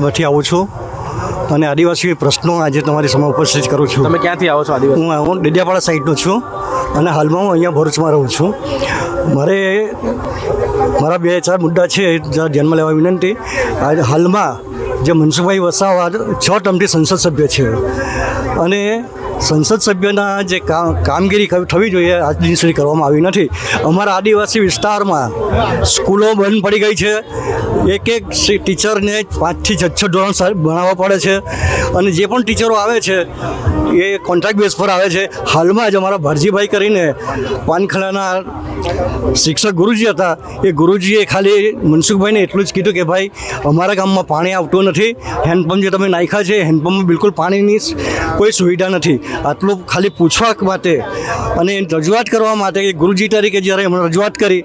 માંથી આવું છું. અને આદિવાસી પ્રશ્નો આજે તમારી સામે ઉપસ્થિત કરું છું. તમે ક્યાંથી આવો છો આદિવાસી? હું હું ડેડિયાપાડા સાઈડનો છું અને હાલમાં હું અહીંયા ભરૂચમાં રહું છું. મારે મારા બે ચાર મુદ્દા છે ધ્યાનમાં લેવા વિનંતી. આજે હાલમાં જે મનસુખભાઈ વસાવા છ ટર્મથી સંસદ સભ્ય છે. અને સંસદ સભ્યના જે કામગીરી થવી જોઈએ, આજ દિન સુધી કરવામાં આવી નથી. અમારા આદિવાસી વિસ્તારમાં સ્કૂલો બંધ પડી ગઈ છે. એક એક ટીચરને પાંચથી છ છ ધોરણ ભણાવવા પડે છે. અને જે પણ ટીચરો આવે છે, એ કોન્ટ્રાક્ટ બેઝ પર આવે છે. હાલમાં જ અમારા ભરજીભાઈ કરીને પાનખલાના શિક્ષક ગુરુજી હતા. એ ગુરુજીએ ખાલી મનસુખભાઈને એટલું જ કીધું કે, ભાઈ, અમારા ગામમાં પાણી આવતું નથી. હેન્ડપંપ જે તમે નાખ્યા છે હેન્ડપંપમાં બિલકુલ પાણીની કોઈ સુવિધા નથી. આટલું ખાલી પૂછવા માટે અને રજૂઆત કરવા માટે ગુરુજી તરીકે જ્યારે એમણે રજૂઆત કરી,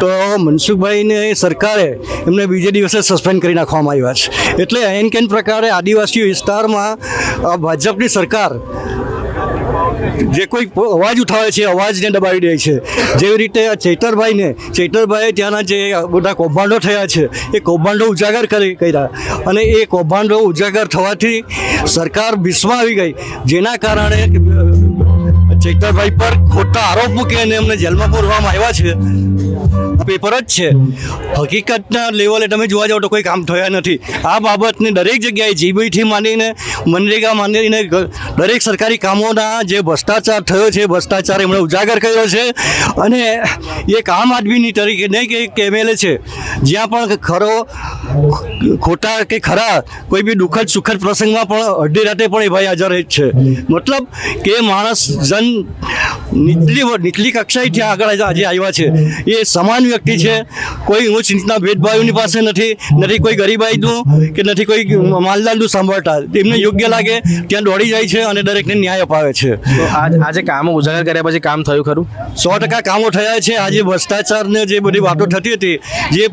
તો મનસુખભાઈને સરકારે એમને બીજે દિવસે સસ્પેન્ડ કરી નાખવામાં આવ્યા છે. એટલે એન કેન પ્રકારે આદિવાસી વિસ્તારમાં ભાજપની સરકાર જે કોઈ અવાજ ઉઠાવે છે, અવાજને દબાવી દે છે. જેવી રીતે આ ચૈતરભાઈને, ચૈતરભાઈએ ત્યાંના જે બધા કૌભાંડો થયા છે, એ કૌભાંડો ઉજાગર કરી, કર્યા. અને એ કૌભાંડો ઉજાગર થવાથી સરકાર ભીસમાં આવી ગઈ, જેના કારણે ચૈતરભાઈ પર ખોટા આરોપ મૂકી અને એમને જેલમાં પૂરવામાં આવ્યા છે. પેપર જ છે. હકીકતના લેવલે તમે જોવા જાઓ તો કોઈ કામ થયા નથી. આ બાબતને દરેક જગ્યાએ જીબીથી માંડીને, મનરેગા માંડીને દરેક સરકારી કામોના જે ભ્રષ્ટાચાર થયો છે, ભ્રષ્ટાચાર એમણે ઉજાગર કર્યો છે. અને એક આમ આદમીની તરીકે નહીં કે એક એમએલએ છે, જ્યાં પણ ખરો, ખોટા કે ખરા, કોઈ બી દુઃખદ સુખદ પ્રસંગમાં પણ અડધી રાતે પણ એ ભાઈ હાજર જ છે. મતલબ કે માણસ જન નીચલી નીચલી કક્ષાએથી આગળ આજે આવ્યા છે. એ સમાન વ્યક્તિ છે. કોઈ ઊંચ નીચના ભેદભાવની પાસે નથી. નથી કોઈ ગરીબાઈનું કે નથી કોઈ માલદારનું સાંભળતા. એમને યોગ્ય લાગે ત્યાં દોડી જાય છે અને દરેકને ન્યાય અપાવે છે. આજે કામો ઉજાગર કર્યા પછી કામ થયું ખરું? સો ટકા કામો થયા છે. આજે ભ્રષ્ટાચારને જે બધી વાતો થતી હતી જે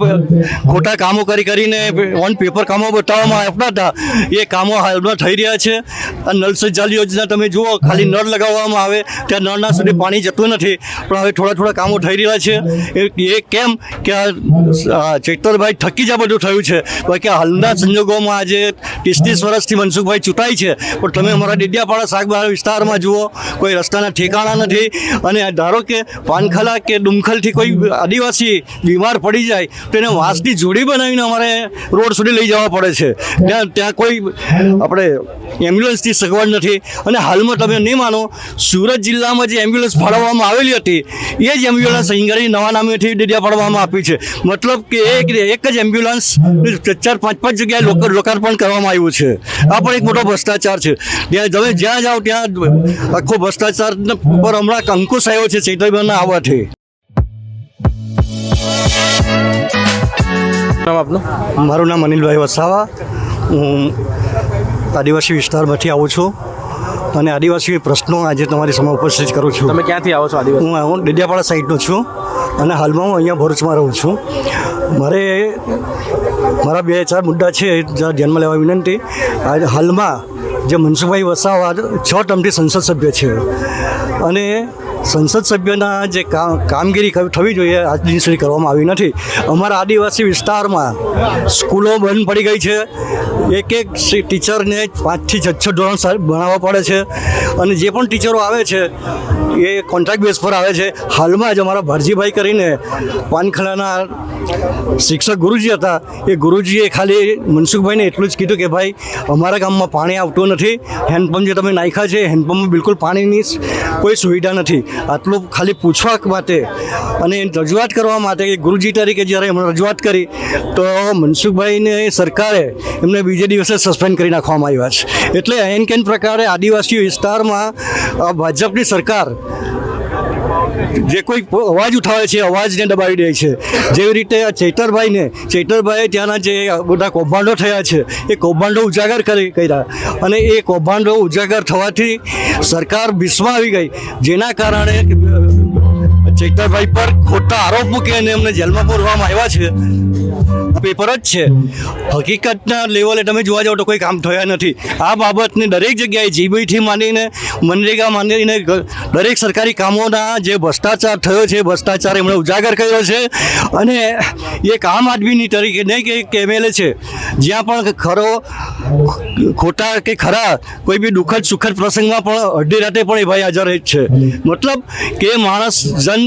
ખોટા કામો કરી કરીને ઓન પેપર કામો બતાવવામાં આવતા હતા એ કામો હાલમાં થઈ રહ્યા છે. સે જલ યોજના તમે જુઓ ખાલી નળ લગાવવામાં આવે ત્યાં નળના સુધી પાણી જતું નથી. પણ હવે થોડા થોડા કામો થઈ રહ્યા છે. એ- કેમ કે ચેતરભાઈ થકી જ આ બધું થયું છે. બાકી હાલના સંજોગોમાં આજે ત્રીસ ત્રીસ વર્ષથી મનસુખભાઈ ચૂંટાય છે. પણ તમે અમારા ડેડિયાપાડા શાકભાજી વિસ્તારમાં જુઓ, કોઈ રસ્તાના ઠેકાણા નથી. અને ધારો કે પાનખલા કે ડુમખલથી કોઈ આદિવાસી બીમાર પડી જાય, તો એને વાંસની જોડી બનાવીને અમારે રોડ સુધી લઈ જવા પડે છે. ત્યાં ત્યાં કોઈ આપણે એમ્બ્યુલન્સની સગવડ નથી. અને હાલમાં તમે નહીં માનો, સુરત જિલ્લામાં જે એમ્બ્યુલન્સ ફાળવવામાં આવેલી હતી એ જ એમ્બ્યુલન્સ અહીંયાથી નવા નામેથી ડેડિયા પાડવામાં આપી છે. મતલબ કે એક એક જ એમ્બ્યુલન્સ ચાર પાંચ પાંચ જગ્યાએ લોક- લોકાર્પણ કરવામાં આવ્યું છે. આ પણ એક મોટો ભ્રષ્ટાચાર છે. ત્યાં તમે જ્યાં જાઓ ત્યાં આખો ભ્રષ્ટાચાર પર હમણાં અંકુશ આવ્યો છે ચૈતન્યના આવવાથી નામ આપનું? મારું નામ અનિલભાઈ વસાવા. હું આદિવાસી વિસ્તારમાંથી આવું છું. અને આદિવાસી પ્રશ્નો આજે તમારી સમય ઉપસ્થિત કરું છું. તમે ક્યાંથી આવો છો આદિવાસી? હું હું ડેડિયાપાડા સાઈડનો છું અને હાલમાં હું અહીંયા ભરૂચમાં રહું છું. મારે મારા બે ચાર મુદ્દા છે જરા ધ્યાનમાં લેવા વિનંતી. આજે હાલમાં જે મનસુખભાઈ વસાવા છ ટર્મથી સંસદ સભ્ય છે. અને સંસદ સભ્યના જે કામગીરી થવી જોઈએ આજ દિન સુધી કરવામાં આવી નથી. અમારા આદિવાસી વિસ્તારમાં સ્કૂલો બંધ પડી ગઈ છે. એક એક ટીચરને પાંચથી છ છ ધોરણ ભણાવવા પડે છે. અને જે પણ ટીચરો આવે છે, એ કોન્ટ્રાક્ટ બેઝ પર આવે છે. હાલમાં જ અમારા ભરજીભાઈ કરીને પાનખલાના શિક્ષક ગુરુજી હતા. એ ગુરુજીએ ખાલી મનસુખભાઈને એટલું જ કીધું કે, ભાઈ, અમારા ગામમાં પાણી આવતું નથી. હેન્ડપંપ જે તમે નાખ્યા છે હેન્ડપંપમાં બિલકુલ પાણીની કોઈ સુવિધા નથી. આટલું ખાલી પૂછવા માટે અને રજૂઆત કરવા માટે ગુરુજી તરીકે જ્યારે એમણે રજૂઆત કરી, તો મનસુખભાઈને સરકારે એમને બીજે દિવસે સસ્પેન્ડ કરી નાખવામાં આવ્યા છે. એટલે એન કેન પ્રકારે આદિવાસી વિસ્તારમાં ભાજપની સરકાર જે કોઈ અવાજ ઉઠાવે છે, અવાજને દબાવી દે છે. જેવી રીતે આ ચૈતરભાઈને, ચૈતરભાઈએ ત્યાંના જે બધા કૌભાંડો થયા છે, એ કૌભાંડો ઉજાગર કરી, કર્યા. અને એ કૌભાંડો ઉજાગર થવાથી સરકાર ભીસમાં આવી ગઈ. જેના કારણે ચૈતરભાઈ પર ખોટા આરોપ મૂકી અને એમને જેલમાં પૂરવામાં આવ્યા છે. પેપર જ છે. હકીકતના લેવલે તમે જોવા જાઓ તો કોઈ કામ થયા નથી. આ બાબતને દરેક જગ્યાએ જીબીથી માંડીને, મનરેગા માંડીને દરેક સરકારી કામોના જે ભ્રષ્ટાચાર થયો છે, ભ્રષ્ટાચાર એમણે ઉજાગર કર્યો છે. અને એક આમ આદમીની તરીકે નહીં કે એક એમએલએ છે. જ્યાં પણ ખરો, ખોટા કે ખરા, કોઈ બી દુઃખદ સુખદ પ્રસંગમાં પણ અડધી રાતે પણ એ ભાઈ હાજર જ છે. મતલબ કે માણસ જન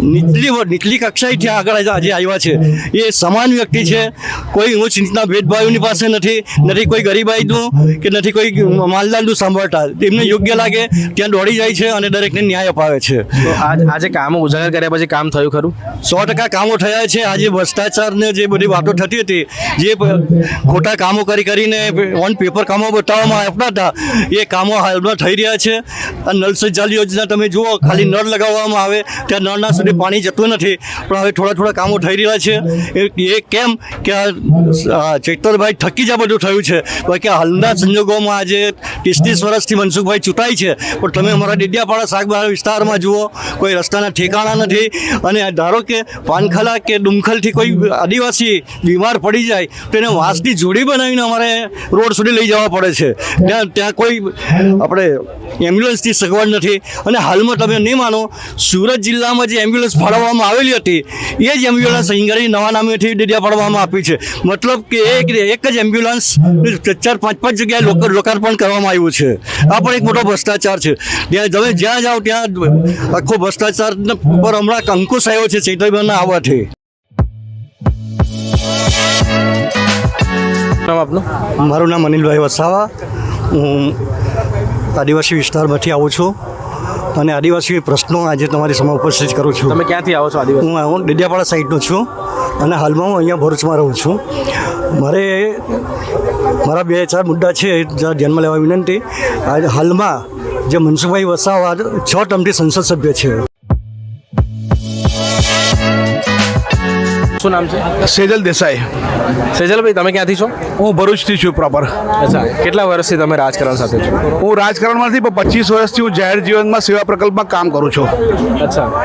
નીચલી નીચલી કક્ષાએથી આગળ આજે આવ્યા છે. એ સમાન વ્યક્તિ છે. કોઈ ઊંચ નીચના ભેદભાવની પાસે નથી નથી કોઈ ગરીબાઈનું કે નથી કોઈ માલદારનું સાંભળતા. તેમને યોગ્ય લાગે ત્યાં દોડી જાય છે અને દરેકને ન્યાય અપાવે છે. આજ આજે કામો ઉજાગર કર્યા પછી કામ થયું ખરું? સો ટકા કામો થયા છે. આજે ભ્રષ્ટાચારને જે બધી વાતો થતી હતી જે ખોટા કામો કરી કરીને ઓન પેપર કામો બતાવવામાં આવતા હતા એ કામો હાલમાં થઈ રહ્યા છે. નલ જલ યોજના તમે જુઓ ખાલી નળ લગાવવામાં આવે ત્યાં નળના સુધી પાણી જતું નથી. પણ હવે થોડા થોડા કામો થઈ રહ્યા છે. એ- કેમ કે ચૈતરભાઈ થકી જ આ બધું થયું છે. બાકી હાલના સંજોગોમાં આજે ત્રીસ ત્રીસ વર્ષથી મનસુખભાઈ ચૂંટાય છે. પણ તમે અમારા ડેડિયાપાડા શાકભાજી વિસ્તારમાં જુઓ, કોઈ રસ્તાના ઠેકાણા નથી. અને ધારો કે પાનખલા કે ડુમખલથી કોઈ આદિવાસી બીમાર પડી જાય, તો એને વાંસની જોડી બનાવીને અમારે રોડ સુધી લઈ જવા પડે છે. ત્યાં ત્યાં કોઈ આપણે એમ્બ્યુલન્સની સગવડ નથી. અને હાલમાં તમે નહીં માનો, સુરત જિલ્લામાં જે એમ્બ્યુલન્સ ફાળવવામાં આવેલી હતી. એ જ એમ્બ્યુલન્સ અહીં નવા નામેથી ડેડિયા પાડવામાં આપી છે. મતલબ કે એક એક જ એમ્બ્યુલન્સ ચાર પાંચ પાંચ જગ્યાએ લોક- લોકાર્પણ કરવામાં આવ્યું છે. આ પણ એક મોટો ભ્રષ્ટાચાર છે. ત્યાં તમે જ્યાં જાઓ ત્યાં આખો ભ્રષ્ટાચાર પર હમણાં અંકુશ આવ્યો છે ચૈતન્યના આવવાથી નામ આપનું? મારું નામ અનિલભાઈ વસાવા. હું આદિવાસી વિસ્તારમાંથી આવું છું. અને આદિવાસી પ્રશ્નો આજે તમારી સમય ઉપસ્થિત કરું છું. તમે ક્યાંથી આવો છો આદિવાસી? હું હું ડેડિયાપાડા સાઈડનો છું અને હાલમાં હું અહીંયા ભરૂચમાં રહું છું. મારે મારા બે ચાર મુદ્દા છે ધ્યાનમાં લેવા વિનંતી. આજે હાલમાં જે મનસુખભાઈ વસાવા છ ટર્મથી સંસદ સભ્ય છે. શું નામ છે? સેજલ દેસાઈ. સેજલભાઈ તમે ક્યાંથી છો? હું ભરૂચથી છું પ્રોપર અચ્છા કેટલા વર્ષથી તમે રાજકારણ સાથે છો? હું રાજકારણમાંથી પણ પચીસ વર્ષથી હું જાહેર જીવનમાં સેવા પ્રકલ્પમાં કામ કરું છું. અચ્છા.